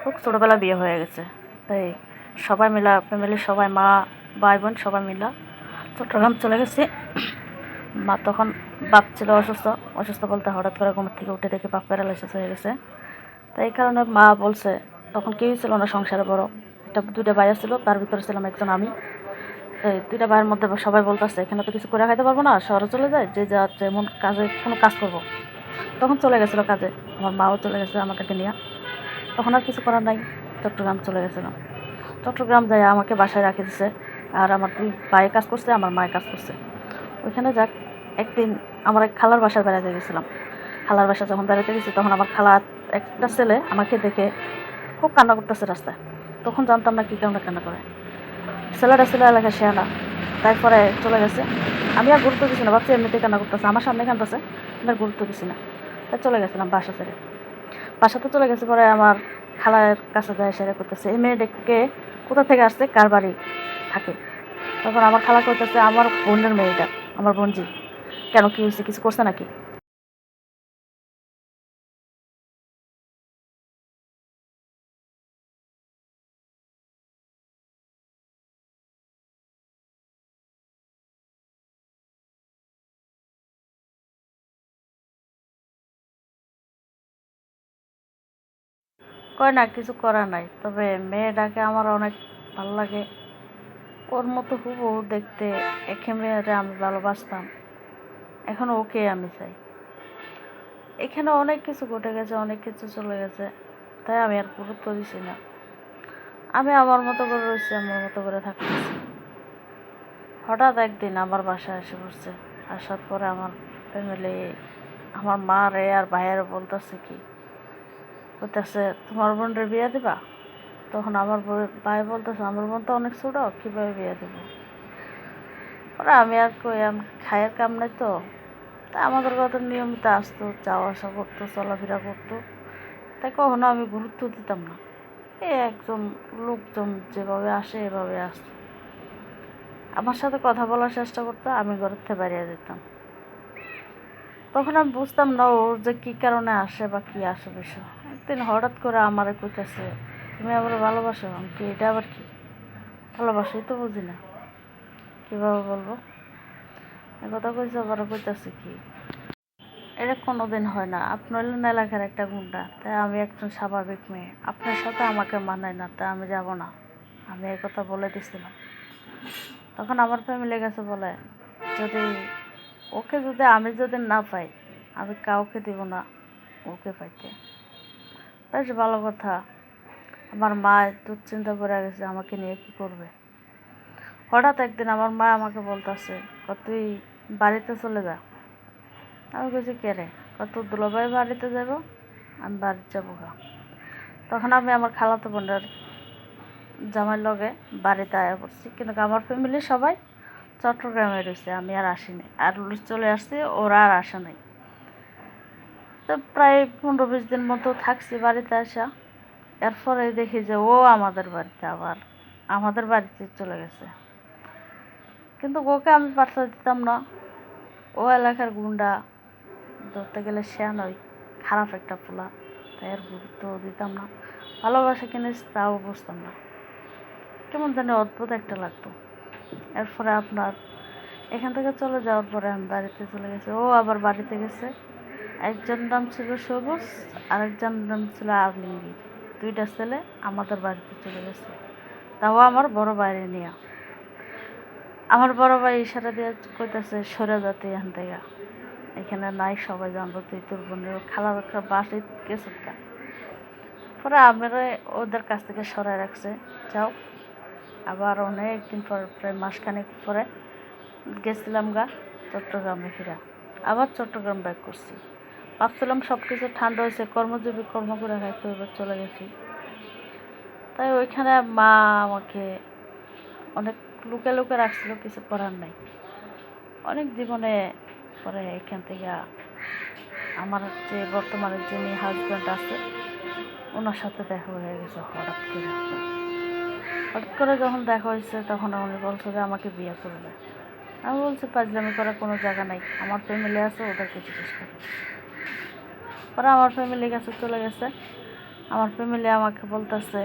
খুব ছোটোবেলা বিয়ে হয়ে গেছে। তাই সবাই মিলা ফ্যামিলির সবাই মা, ভাই বোন সবাই মিলা চট্টগ্রাম চলে গেছি। মা তখন বাপ ছিল অসুস্থ অসুস্থ বলতে হঠাৎ করে ঘুমের থেকে উঠে দেখে বাপ প্যারালাইসিস হয়ে গেছে। তাই এই কারণে মা বলছে, তখন কেউই ছিল না সংসারে বড়। একটা দুইটা ভাই ছিল তার ভিতরে ছিলাম একজন আমি। এই দুইটা ভাইয়ের মধ্যে সবাই বলতেছে, এখানে তো কিছু করে খাইতে পারব না, শহরে চলে যায় যে যা যেমন কাজে কোনো কাজ করব। তখন চলে গেছিল কাজে, আমার মাও চলে গেছে আমাকে নিয়ে। তখন আর কিছু করার নাই। চট্টগ্রাম চলে গেছিলাম চট্টগ্রাম যাই আমাকে বাসায় রাখে দিছে। আর আমার দুই ভাই কাজ করছে, আমার মায়ের কাজ করছে। ওইখানে যাক, একদিন আমার এক খালার বাসায় বেড়াতে গেছিলাম। খালার বাসা যখন বেড়াতে গেছি, তখন আমার খালা একটা ছেলে আমাকে দেখে খুব কান্না করতেছে রাস্তায়। তখন জানতাম না কী কারণে কান্না করে। ছেলেটা ছিল এলাকায় সে তারপরে চলে গেছে। আমি আর গুরুত্ব দিছি না, ভাবছি এমনিতেই কান্না করতেছে। আমার সামনে কান্দতেছে আমি আর গুরুত্ব দিছি না। তাই চলে গেছিলাম বাসা ছেড়ে। বাসাতে চলে গেছে পরে আমার খালার কাছে যায় সেরা করতেছে, এই মেয়েটাকে কোথা থেকে আসছে? কার বাড়ি থাকে? তখন আমার খালা করতেছে আমার বোনের মেয়েটা, আমার বোনজি। কেন, কি হয়েছে কিছু করছে নাকি? কয় না, কিছু করা নাই। তবে মেয়েটাকে আমার অনেক ভালো লাগে। ওর মতো হুবহু দেখতে একে মেয়েরে আমি ভালোবাসতাম। এখন ওকে আমি চাই। এখানে অনেক কিছু ঘটে গেছে, অনেক কিছু চলে গেছে। তাই আমি আর গুরুত্ব দিছি না। আমি আমার মতো করে রয়েছি, আমার মতো করে থাকতেছি। হঠাৎ একদিন আমার বাসায় এসে পড়ছে। আসার পরে আমার ফ্যামিলি আমার মা রে আর ভাইয়ের বলতেছে কি বলতেছে, তোমার বোনের বিয়ে দিবা? তখন আমার ভাই বলতেছে, আমার বোন তো অনেক ছোটো, কীভাবে বিয়ে দেব? ওরা আমি আর কই, আমি খায়ের কাম নাই তো। তা আমাদের কথা নিয়মিত আসতো, যাওয়া আসা করতো, চলাফেরা করতো। তাই কখনো আমি গুরুত্ব দিতাম না। এ একজন লোকজন যেভাবে আসে, এভাবে আসতো। আমার সাথে কথা বলার চেষ্টা করতো, আমি ঘরের থেকে বেরিয়ে যেতাম। তখন আমি বুঝতাম না ওর যে কী কারণে আসে বা কী আসে বিষয়। একদিন হঠাৎ করে আমারে কইতেছে, তুমি আবার ভালোবাসো? কি এটা আবার কি? ভালোবাসোই তো বুঝি না। কীভাবে বলব? এ কথা কইছে আবার কইতেছে কি, এটা কোনো দিন হয় না। আপনি হলেন এলাকার একটা গুন্ডা, তাই আমি একজন স্বাভাবিক মেয়ে। আপনার সাথে আমাকে মানায় না, তাই আমি যাব না। আমি এই কথা বলে দিছিলাম। তখন আমার ফ্যামিলি গেছে বলে, যদি ওকে যদি আমি যদি না পাই, আমি কাউকে দিব না ওকে পাইতে। বেশ ভালো কথা। আমার মা দুশ্চিন্তা করে গেছে, আমাকে নিয়ে কি করবে? হঠাৎ একদিন আমার মা আমাকে বলতেছে তুই বাড়িতে চলে যা। আমি বলছি, কে রে? কত দুলাভাই বাড়িতে যাব, আমি বাড়িতে যাব গা। তখন আমি আমার খালাতো বোনের জামাই লগে বাড়িতে আয়া পড়ছি। কিন্তু আমার ফ্যামিলি সবাই চট্টগ্রামে রয়েছে, আমি আর আসিনি। আর চলে আসছি, ওরা আর আসে নাই। তো প্রায় পনেরো বিশ দিন মতো থাকছি বাড়িতে আসা। এরপরে দেখি যে ও আমাদের বাড়িতে আবার, আমাদের বাড়িতে চলে গেছে। কিন্তু ওকে আমি পাত্তা দিতাম না। ও এলাকার গুন্ডা, ধরতে গেলে সে নয়, খারাপ একটা পোলা। তাই আর গুরুত্ব দিতাম না। ভালোবাসা কিনে তাও বুঝতাম না। কেমন জানি অদ্ভুত একটা লাগতো। এরপরে আপনার এখান থেকে চলে যাওয়ার পরে আমি বাড়িতে চলে গেছি। ও আবার বাড়িতে গেছে। একজন নাম ছিল সবুজ আরেকজন নাম ছিল আরলিঙ্গি দুইটা ছেলে আমাদের বাড়িতে চলে গেছে। তাও আমার বড় বাইরে নিয়ে। আমার বড় ভাই ইশারা দিয়ে কইতাছে, সরে যাতে এখান থেকে। এখানে নাই সবাই জানব তুই তোর বোনের খালা একটা বাসে গেছে পরে আমরা ওদের কাছ থেকে সরাই রাখছে, যাও। আবার অনেক দিন পর, প্রায় মাসখানেক পরে গেছিলাম গা চট্টগ্রামে ফিরা। আবার চট্টগ্রাম ব্যাক করছি। ভাবছিলাম সব কিছু ঠান্ডা হয়েছে, কর্মজীবী কর্ম করে খাইতে এবার চলে গেছি। তাই ওইখানে মা আমাকে অনেক লুকে লুকে রাখছিল, কিছু করার নাই। অনেক জীবনে পরে এখান থেকে আমার যে বর্তমানে যিনি হাজব্যান্ড আছে, ওনার সাথে দেখা হয়ে গেছে হঠাৎ করে। হঠাৎ করে যখন দেখা হয়েছে, তখন উনি বলছে যে আমাকে বিয়ে করবে। আমি বলছি পাজলামি করার কোনো জায়গা নাই। আমার ফ্যামিলি আছে, ওদেরকে জিজ্ঞেস করে। পরে আমার ফ্যামিলির কাছে চলে গেছে। আমার ফ্যামিলি আমাকে বলতেছে